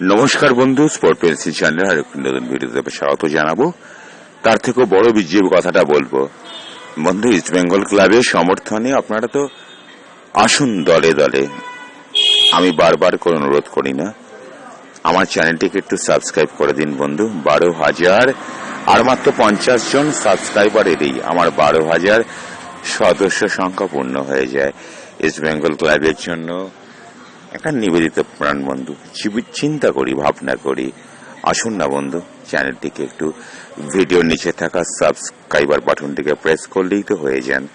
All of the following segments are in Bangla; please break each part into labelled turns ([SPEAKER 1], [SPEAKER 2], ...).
[SPEAKER 1] নমস্কার বন্ধু স্পোর্ট পেন্সি চ্যানেল আর একটি নতুন ভিডিওতে স্বাগত জানাব। তার থেকেও বড় বিজয় কথাটা বলব। বন্ধু ইস্ট বেঙ্গল ক্লাবের সমর্থনে আপনারা তো আসুন দলে দলে। আমি বারবার করে অনুরোধ করি না। আমার চ্যানেলটিকে একটু সাবস্ক্রাইব করে দিন বন্ধু। বারো হাজার আর মাত্র পঞ্চাশ জন সাবস্ক্রাইবার এলেই আমার বারো হাজার সদস্য সংখ্যা পূর্ণ হয়ে যায়। ইস্ট বেঙ্গল ক্লাবের জন্য একটা নিবেদিত প্রাণ বন্ধু। চিন্তা করি, ভাবনা করি। আসুন না বন্ধু, চ্যানেলটিকে একটু ভিডিওর নিচে থাকা সাবস্ক্রাইবার বাটনটিকে প্রেস করলেই তো হয়ে যান।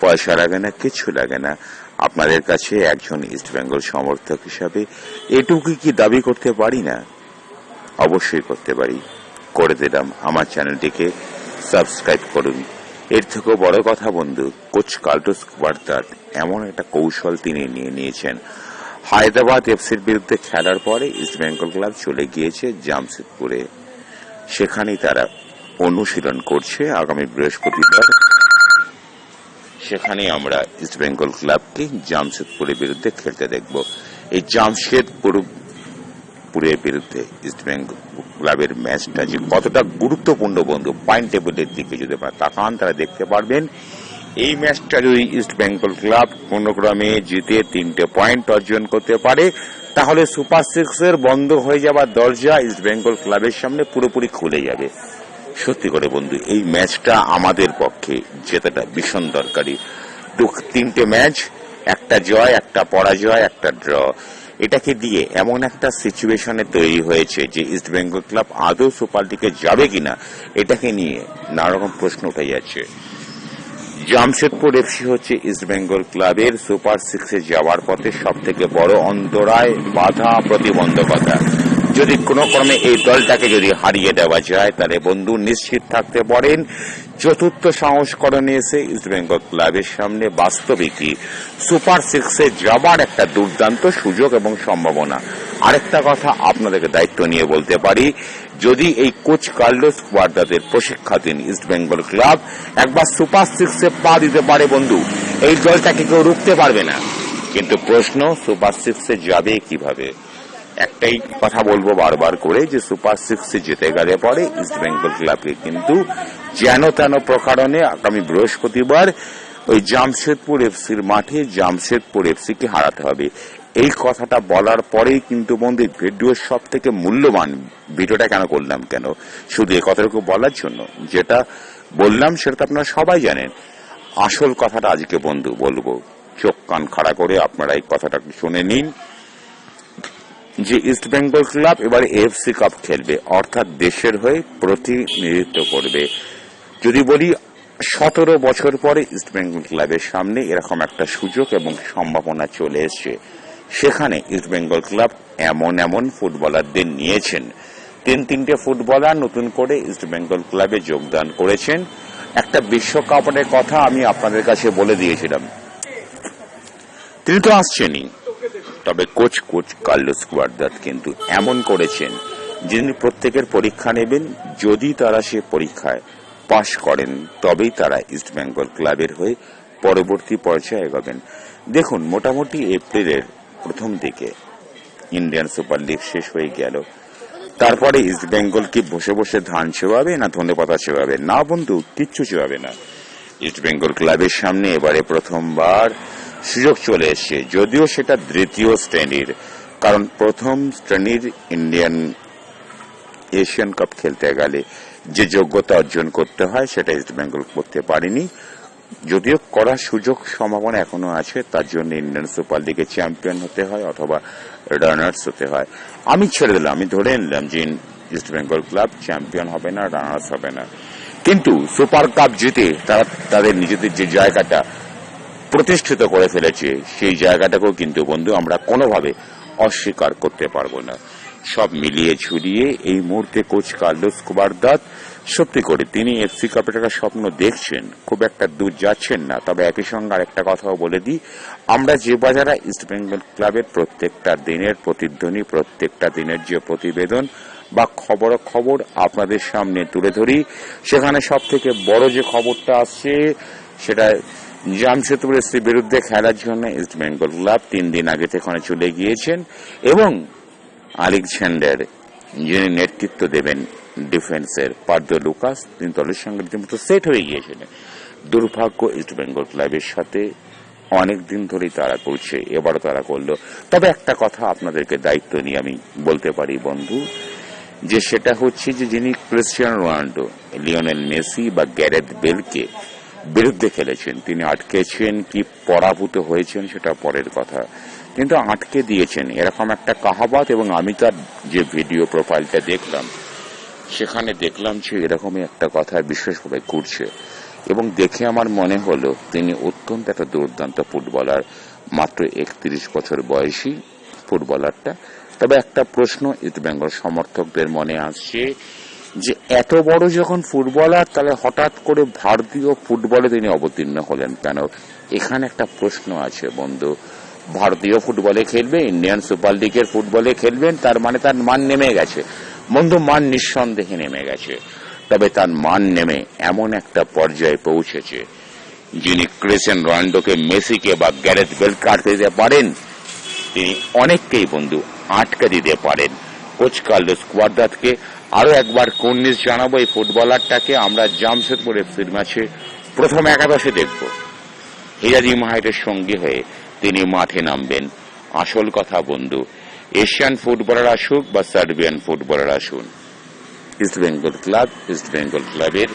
[SPEAKER 1] পয়সা লাগে না, কিছু লাগে না। আপনাদের কাছে একজন ইস্ট বেঙ্গল সমর্থক হিসাবে এটুকু কি দাবি করতে পারি না? অবশ্যই করতে পারি। করে দিলাম। আমার চ্যানেলটিকে সাবস্ক্রাইব করুন। এর থেকেও বড় কথা বন্ধু কোচ কার্লোস বার্তার এমন একটা কৌশল তিনি নিয়ে নিয়েছেন। হায়দ্রাবাদ এফসির বিরুদ্ধে খেলার পরে ইস্ট বেঙ্গল ক্লাব চলে গিয়েছে জামশেদপুরে। সেখানেই তারা অনুশীলন করছে আগামী বৃহস্পতিবার। সেখানে আমরা ইস্ট বেঙ্গল ক্লাবকে জামশেদপুরের বিরুদ্ধে খেলতে দেখব। এই জামশেদপুর পুরের বিরুদ্ধে ইস্ট বেঙ্গল ক্লাবের ম্যাচটা যে কতটা গুরুত্বপূর্ণ বন্ধু পয়েন্ট টেবিলের দিকে যদি আপনারা তাকান তারা দেখতে পারবেন এই ম্যাচটা যদি ইস্ট বেঙ্গল ক্লাব কোনোক্রমে জিতে তিনটে পয়েন্ট অর্জন করতে পারে, তাহলে সুপার সিক্সের বন্ধ হয়ে যাওয়ার দরজা ইস্ট বেঙ্গল ক্লাবের সামনে পুরোপুরি খুলে যাবে। সত্যি করে বন্ধু, এই ম্যাচটা আমাদের পক্ষে জেতাটা ভীষণ দরকারি। দু- তিনটে ম্যাচ, একটা জয়, একটা পরাজয়, একটা ড্র। এটাকে দিয়ে এমন একটা সিচুয়েশনে তৈরি হয়েছে যে ইস্ট বেঙ্গল ক্লাব আদৌ সুপার লিগে যাবে কিনা, এটাকে নিয়ে নানা রকম প্রশ্ন উঠে যাচ্ছে। জামশেদপুর এফসি হচ্ছে ইস্ট বেঙ্গল ক্লাবের সুপার সিক্সে যাওয়ার পথে সব থেকে বড় অন্তরায় বাধা প্রতিবন্ধকতা। যদি কোনো ক্রমে এই দলটাকে যদি হারিয়ে দেওয়া যায়, তাহলে বন্ধু নিশ্চিত থাকতে পারেন। চতুর্থ সংস্করণে এসে ইস্ট বেঙ্গল ক্লাবের সামনে বাস্তবিকই সুপার সিক্সে যাবার একটা দুর্দান্ত সুযোগ এবং সম্ভাবনা। আরেকটা কথা আপনাদেরকে দায়িত্ব নিয়ে বলতে পারি যদি এই কোচ কার্লোস প্রশিক্ষাধীন ইস্ট বেঙ্গল ক্লাব একবার সুপার সিক্সে পা দিতে পারে, বন্ধু, এই দলটাকে কেউ রুখতে পারবে না। কিন্তু প্রশ্ন, সুপার সিক্সে যাবে কীভাবে? একটাই কথা বলব বারবার করে যে সুপার সিক্সে যেতে গেলে পরে ইস্ট বেঙ্গল ক্লাবকে কিন্তু যেন তেন প্রকারণে আগামী বৃহস্পতিবার ওই জামশেদপুর এফসির মাঠে জামশেদপুর এফসিকে হারাতে হবে। এই কথাটা বলার পরেই কিন্তু বন্ধু ভিডিওর সব থেকে মূল্যবান ভিডিওটা কেন করলাম কেন? শুধু এই কথাটুকু বলার জন্য যেটা বললাম সেটা তো আপনারা সবাই জানেন। আসল কথাটা আজকে বন্ধু বলব। চোখ কান খাড়া করে আপনারা এই কথাটা শুনে নিন যে ইস্ট বেঙ্গল ক্লাব এবার এফসি কাপ খেলবে, অর্থাৎ দেশের হয়ে প্রতিনিধিত্ব করবে। যদি বলি, সতেরো বছর পরে ইস্ট বেঙ্গল ক্লাবের সামনে এরকম একটা সুযোগ এবং সম্ভাবনা চলে এসছে। সেখানে ইস্ট বেঙ্গল ক্লাব এমন এমন ফুটবলারদের নিয়েছেন। তিন তিনটে ফুটবলার নতুন করে ইস্ট বেঙ্গল ক্লাবে যোগদান করেছেন। একটা বিশ্বকাপের কথা আমি আপনাদের কাছে বলে দিয়েছিলাম। তিনি তো আসছেনই। তবে কোচ কোচ কার্লোস গুয়ার্দাত কিন্তু এমন করেছেন, যিনি প্রত্যেকের পরীক্ষা নেবেন। যদি তারা সে পরীক্ষায় পাশ করেন, তবেই তারা ইস্ট বেঙ্গল ক্লাবের হয়ে পরবর্তী পর্যায়ে এগোবেন। দেখুন, মোটামুটি এপ্রিলের প্রথম দিকে ইন্ডিয়ান সুপার লিগ শেষ হয়ে গেল। তারপরে ইস্ট বেঙ্গল কি বসে বসে ধান ছেবাবে না ধনে পাতা ছেবাবে না বন্ধু, কিচ্ছু ছেবাবে না। ইস্ট বেঙ্গল ক্লাবের সামনে এবারে প্রথমবার সুযোগ চলে এসছে। যদিও সেটা দ্বিতীয় শ্রেণির, কারণ প্রথম শ্রেণির ইন্ডিয়ান এশিয়ান কাপ খেলতে গেলে যে যোগ্যতা অর্জন করতে হয় সেটা ইস্ট বেঙ্গল করতে পারেনি। যদিও করার সুযোগ সম্ভাবনা এখনও আছে, তার জন্য ইন্ডিয়ান সুপার লিগে চ্যাম্পিয়ন হতে হয় অথবা রানার্স হতে হয়। আমি ছেড়ে দিলাম, আমি ধরে নিলাম যে ইস্ট বেঙ্গল ক্লাব চ্যাম্পিয়ন হবে না, রানার্স হবে না। কিন্তু সুপার কাপ জিতে তারা তাদের নিজেদের যে জায়গাটা প্রতিষ্ঠিত করে ফেলেছে, সেই জায়গাটাকেও কিন্তু বন্ধু আমরা কোনোভাবে অস্বীকার করতে পারব না। সব মিলিয়ে ঝুলিয়ে এই মুহূর্তে কোচ কার্লোস কুবারদাত সত্যি করে তিনি এফসি কাপের একটা স্বপ্ন দেখছেন, খুব একটা দূর যাচ্ছেন না। তবে একই সঙ্গে আরেকটা কথাও বলে দিই, আমরা যে বাজারা ইস্ট বেঙ্গল ক্লাবের প্রত্যেকটা দিনের প্রতিধ্বনি, প্রত্যেকটা দিনের যে প্রতিবেদন বা খবর খবর আপনাদের সামনে তুলে ধরি, সেখানে সব থেকে বড় যে খবরটা আসছে, সেটা জামশেদপুর এসির বিরুদ্ধে খেলার জন্য ইস্ট বেঙ্গল ক্লাব তিন দিন আগে থেকে চলে গিয়েছেন এবং আলেকজান্ডার, যিনি নেতৃত্ব দেবেন ডিফেন্সের পার্দ লুকাস, তিনি দলের সঙ্গে রীতিমতো সেট হয়ে গিয়েছিলেন। দুর্ভাগ্য ইস্ট বেঙ্গল ক্লাবের সাথে অনেক দিন ধরেই তারা করছে, এবারও তারা করল। তবে একটা কথা আপনাদেরকে দায়িত্ব নিয়ে আমি বলতে পারি, বন্ধু, যে সেটা হচ্ছে যে যিনি ক্রিশ্চিয়ানো রোনাল্ডো লিওনেল মেসি বা গ্যারেথ বেলকে বিরুদ্ধে খেলেছেন, তিনি আটকেছেন, কি পরাভূত হয়েছেন সেটা পরের কথা। কিন্তু আটকে দিয়েছেন। এরকম একটা কাহাবাত এবং আমি তার যে ভিডিও প্রোফাইলটা দেখলাম, সেখানে দেখলাম যে এরকমই একটা কথা বিশেষভাবে ঘুরছে। এবং দেখে আমার মনে হলো, তিনি অত্যন্ত একটা দুর্দান্ত ফুটবলার, মাত্র একত্রিশ বছর বয়সী ফুটবলারটা। তবে একটা প্রশ্ন ইস্ট বেঙ্গল সমর্থকদের মনে আসছে যে, এত বড় যখন ফুটবলার, তাহলে হঠাৎ করে ভারতীয় ফুটবলে তিনি অবতীর্ণ হলেন কেন? এখানে একটা প্রশ্ন আছে বন্ধু। ভারতীয় ফুটবলে খেলবে ইন্ডিয়ান সুপার লিগের ফুটবলে খেলবেন তার মানে তার মান নেমে গেছে। বন্ধু, মান নিঃসন্দেহে নেমে গেছে। তবে তার মান নেমে এমন একটা পর্যায়ে পৌঁছেছে, যিনি ক্রিসেন রোনাল্ডোকে মেসিকে বা গ্যারেথ বেল কাটতে দিতে পারেন, তিনি অনেককেই বন্ধু আটকে দিতে পারেন। কোচ কার্লোস কোয়াদ্রাতকে আরও একবার কর্নিশ জানাব, এই ফুটবলারটাকে আমরা জামশেদপুরের ফিল্ম ম্যাচে প্রথম একাদশে দেখব। হিরাজি মাহাইটের সঙ্গী হয়ে তিনি মাঠে নামবেন। আসল কথা, বন্ধু, এশিয়ান ফুটবলার আসুক বা সার্বিয়ান ফুটবলার আসুন। East Bengal club, East Bengal ক্লাবের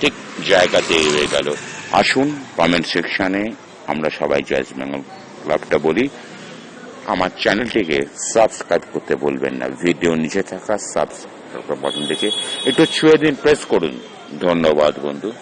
[SPEAKER 1] ঠিক জায়গাতে হয়ে গেল। আসুন কমেন্ট সেকশনে আমরা সবাই ইস্ট বেঙ্গল ক্লাবটা বলি। আমার চ্যানেলটিকে সাবস্ক্রাইব করতে বলবেন না। ভিডিও নিচে থাকা সাবস্ক্রাইব বাটন দেখে একটু ছুঁয়ে দিন প্রেস করুন। ধন্যবাদ, বন্ধু।